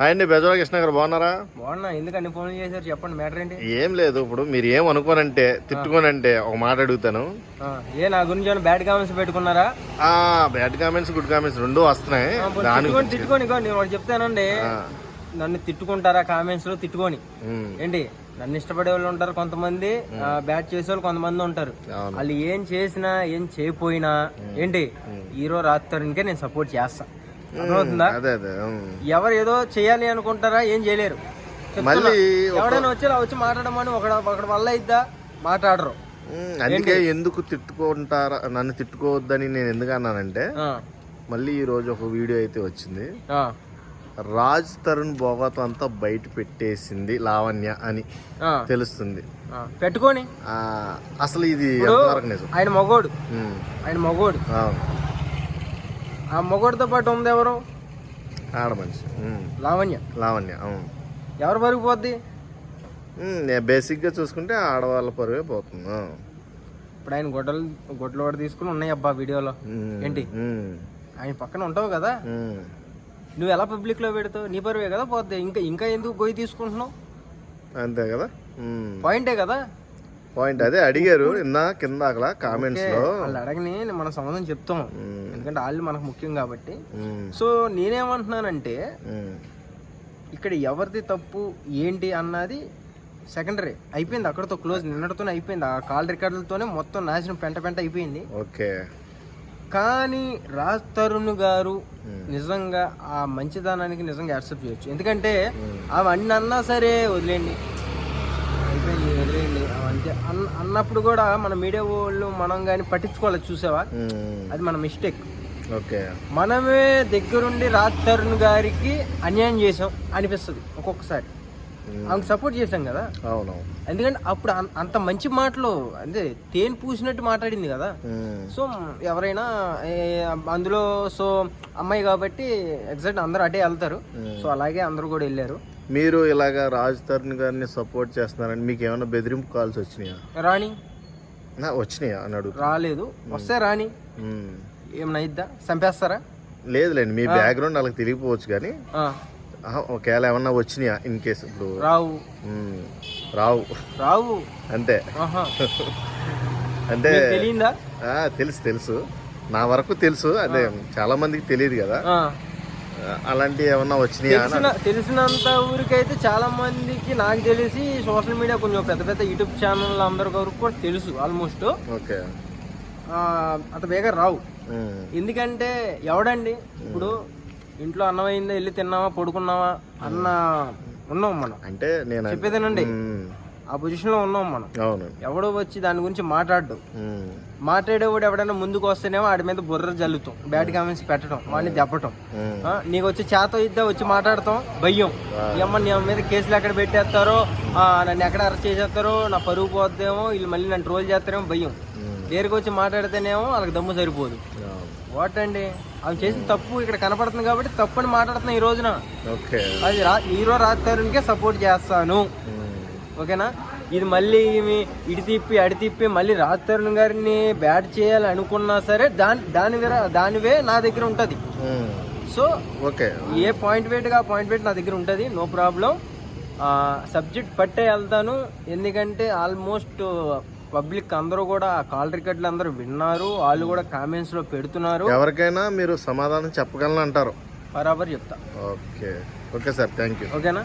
Hi అండి బెజవాడ కృష్ణ గారు బాగున్నారా? బాగున్నా. ఎందుకని ఫోన్ చేశారు? చెప్పండి మ్యాటర్ ఏంటి? ఏం లేదు ఇప్పుడు మీరు ఏం అనుకోనంటే తిట్టుకోనంటే ఒక మాట అడుగుతాను. ఏ నా గురించి ఏమైనా బ్యాడ్ కామెంట్స్ పెట్టుకున్నారా? ఆ బ్యాడ్ కామెంట్స్ గుడ్ కామెంట్స్ రెండు వస్తున్నాయి. తిట్టుకొని తిట్టుకొని నేను ఒకటి చెప్తానండి. నన్ను తిట్టుకుంటారా కామెంట్స్లో? తిట్టుకొని. ఏంటి? నన్ను ఇష్టపడే వాళ్ళు ఉంటారు కొంతమంది బ్యాట్ చేసే వాళ్ళు కొంతమంది ఉంటారు. వాళ్ళు ఏం చేసినా ఏం చేయపోయినా ఏంటి? హీరో రాత్రికే నేను సపోర్ట్ చేస్తా. అర్థమవుతుందా? అదే అదే. ఎవరు ఏదో చేయాలి అనుకుంటారా ఏం చేయలేరు. మళ్ళీ ఎవడైనా వచ్చి వచ్చి మాట్లాడమని ఒకడ ఒకటి వల్ల ఇద్దా మాట్లాడరు. అందుకే ఎందుకు తిట్టుకుంటారా నన్ను తిట్టుకోవద్దని నేను ఎందుకు అన్నానంటే మళ్ళీ ఈ రోజు ఒక వీడియో అయితే వచ్చింది. రాజ్ తరుణ్ బోగతం అంతా బయట పెట్టేసింది లావణ్య అని తెలుస్తుంది. పెట్టుకొని? అసలు ఇది ఆయన మగోడు. ఆయన మగోడు. ఆ మగోడితో పాటు ఉంది ఎవరు? ఆడ మనిషి. లావణ్య. లావణ్య అవును. ఎవరు పరిగిపోద్ది ఉమ్, నేను బేసిక్గా చూసుకుంటే ఆడవాళ్ళ పరువే పోతుంది. ఇప్పుడు ఆయన గొడ్డలు గొడ్డలు కూడా తీసుకుని ఉన్నాయి అబ్బా వీడియోలో. ఏంటి? ఆయన పక్కన ఉంటావు కదా. నువ్వు ఎలా పబ్లిక్లో పెడతావు? నీ పరువే కదా పోద్ది. ఇంకా ఇంకా ఎందుకు గొయ్యి తీసుకుంటున్నావు? అంతే కదా. పాయింటే కదా? పాయింట్ అదే అడిగారు ఇందా కింద అక్కడ కామెంట్స్లో. వాళ్ళు అడగని మన సంబంధం చెప్తాం. ఉమ్, ఎందుకంటే వాళ్ళు మనకు ముఖ్యం కాబట్టి. ఉమ్, సో నేనేమంటున్నానంటే ఉమ్. ఇక్కడ ఎవరిది తప్పు ఏంటి అన్నది సెకండరీ అయిపోయింది అక్కడతో క్లోజ్ నిన్నటితోనే అయిపోయింది. ఆ కాల్ రికార్డులతోనే మొత్తం నాశనం పెంట పెంట అయిపోయింది. ఓకే. కానీ రాజ్ తరుణ్ గారు నిజంగా ఆ మంచిదనానికి నిజంగా యాక్సెప్ట్ చేయొచ్చు. ఎందుకంటే ఉమ్, అవి అన్ని సరే అవి అంతే అన్న అన్నప్పుడు కూడా మన మీడియా వాళ్ళు మనం కానీ పట్టించుకోవాలి చూసావా. అది మన మిస్టేక్. ఓకే. మనమే దగ్గరుండి రాజ్ తరుణ్ గారికి అన్యాయం చేసాం అనిపిస్తుంది ఒక్కొక్కసారి. ఆమెకు సపోర్ట్ చేసాం కదా? అవునవును. ఎందుకంటే అప్పుడు అంత మంచి మాటలు అంటే తేనె పూసినట్టు మాట్లాడింది కదా? సో ఎవరైనా అందులో సో అమ్మాయి కాబట్టి ఎగ్జాక్ట్ అందరూ అటే వెళ్తారు. సో అలాగే అందరూ కూడా వెళ్ళారు. మీరు ఇలాగా రాజ్ తరుణ్ గారిని సపోర్ట్ చేస్తున్నారని మీకు ఏమైనా బెదిరింపు కాల్స్ వచ్చినాయా? రాణి. వచ్చినాయా అని అడుగు రాలేదు. వస్తే రాణి. ఏమైనా ఇద్దా చంపేస్తారా? లేదులేండి మీ బ్యాక్గ్రౌండ్ వాళ్ళకి తెలియకపోవచ్చు కానీ. ఒకవేళ ఏమన్నా వచ్చినాయా ఇన్ కేసు ఇప్పుడు? రావు. రావు. రావు. అంతే. అంటే తెలుసు తెలుసు. నా వరకు తెలుసు అదే చాలా మందికి తెలియదు కదా. అలాంటివి ఏమన్నా వచ్చినాయా తెలిసినంత ఊరికైతే చాలా మందికి నాకు తెలిసి సోషల్ మీడియా కొంచెం పెద్ద పెద్ద యూట్యూబ్ ఛానల్ అందరి వరకు కూడా తెలుసు ఆల్మోస్ట్. ఓకే. అంత బేగా రావు. ఎందుకంటే ఎవడండి? ఇప్పుడు ఇంట్లో అన్నం అయిందా వెళ్ళి తిన్నావా పడుకున్నావా అన్న ఉన్నాం మనం. అంటే నేను చెప్పేదేనండి ఆ పొజిషన్లో ఉన్నాం మనం. అవును. ఎవడో వచ్చి దాని గురించి మాట్లాడు ఉమ్, మాట్లాడేవాడు ఎవడైనా ముందుకు వస్తేనేమో ఆడి మీద బుర్ర జల్లుతాం బ్యాడ్ కామెంట్స్ పెట్టడం వాడిని దెబ్బటం. నీకు వచ్చి చేత ఇద్దా వచ్చి మాట్లాడతాం భయం. ఏమన్నా నీ మీద కేసులు ఎక్కడ పెట్టేస్తారో నన్ను ఎక్కడ అరెస్ట్ చేసేస్తారో నా పరుగు పోద్దేమో వీళ్ళు మళ్ళీ నన్ను ట్రోల్ చేస్తారేమో భయం. దగ్గరికి వచ్చి మాట్లాడితేనేమో వాళ్ళకి దమ్ము సరిపోదు. వాట్ అండి అవి చేసిన తప్పు ఇక్కడ కనపడుతుంది కాబట్టి తప్పు అని మాట్లాడుతున్నా ఈ రోజున. ఓకే. అది రా హీరో రాజధానికే సపోర్ట్ చేస్తాను. ఓకేనా? ఇది మళ్ళీ ఇడి తిప్పి అడి తిప్పి మళ్ళీ రాజ్ తరుణ్ గారిని బ్యాట్ చేయాలి అనుకున్నా సరే దాని దాని దానివే నా దగ్గర ఉంటుంది. So okay. ఏ పాయింట్ వెయిట్గా ఆ పాయింట్ వెయిట్ నా దగ్గర ఉంటుంది. No problem. సబ్జెక్ట్ పట్టే వెళ్తాను. ఎందుకంటే ఆల్మోస్ట్ పబ్లిక్ అందరూ కూడా కాల్ రికార్డులు అందరూ విన్నారు వాళ్ళు కూడా కామెంట్స్లో పెడుతున్నారు. ఎవరికైనా మీరు సమాధానం చెప్పగలను అంటారు బరాబర్ చెప్తా. Okay. Okay sir thank you ఓకేనా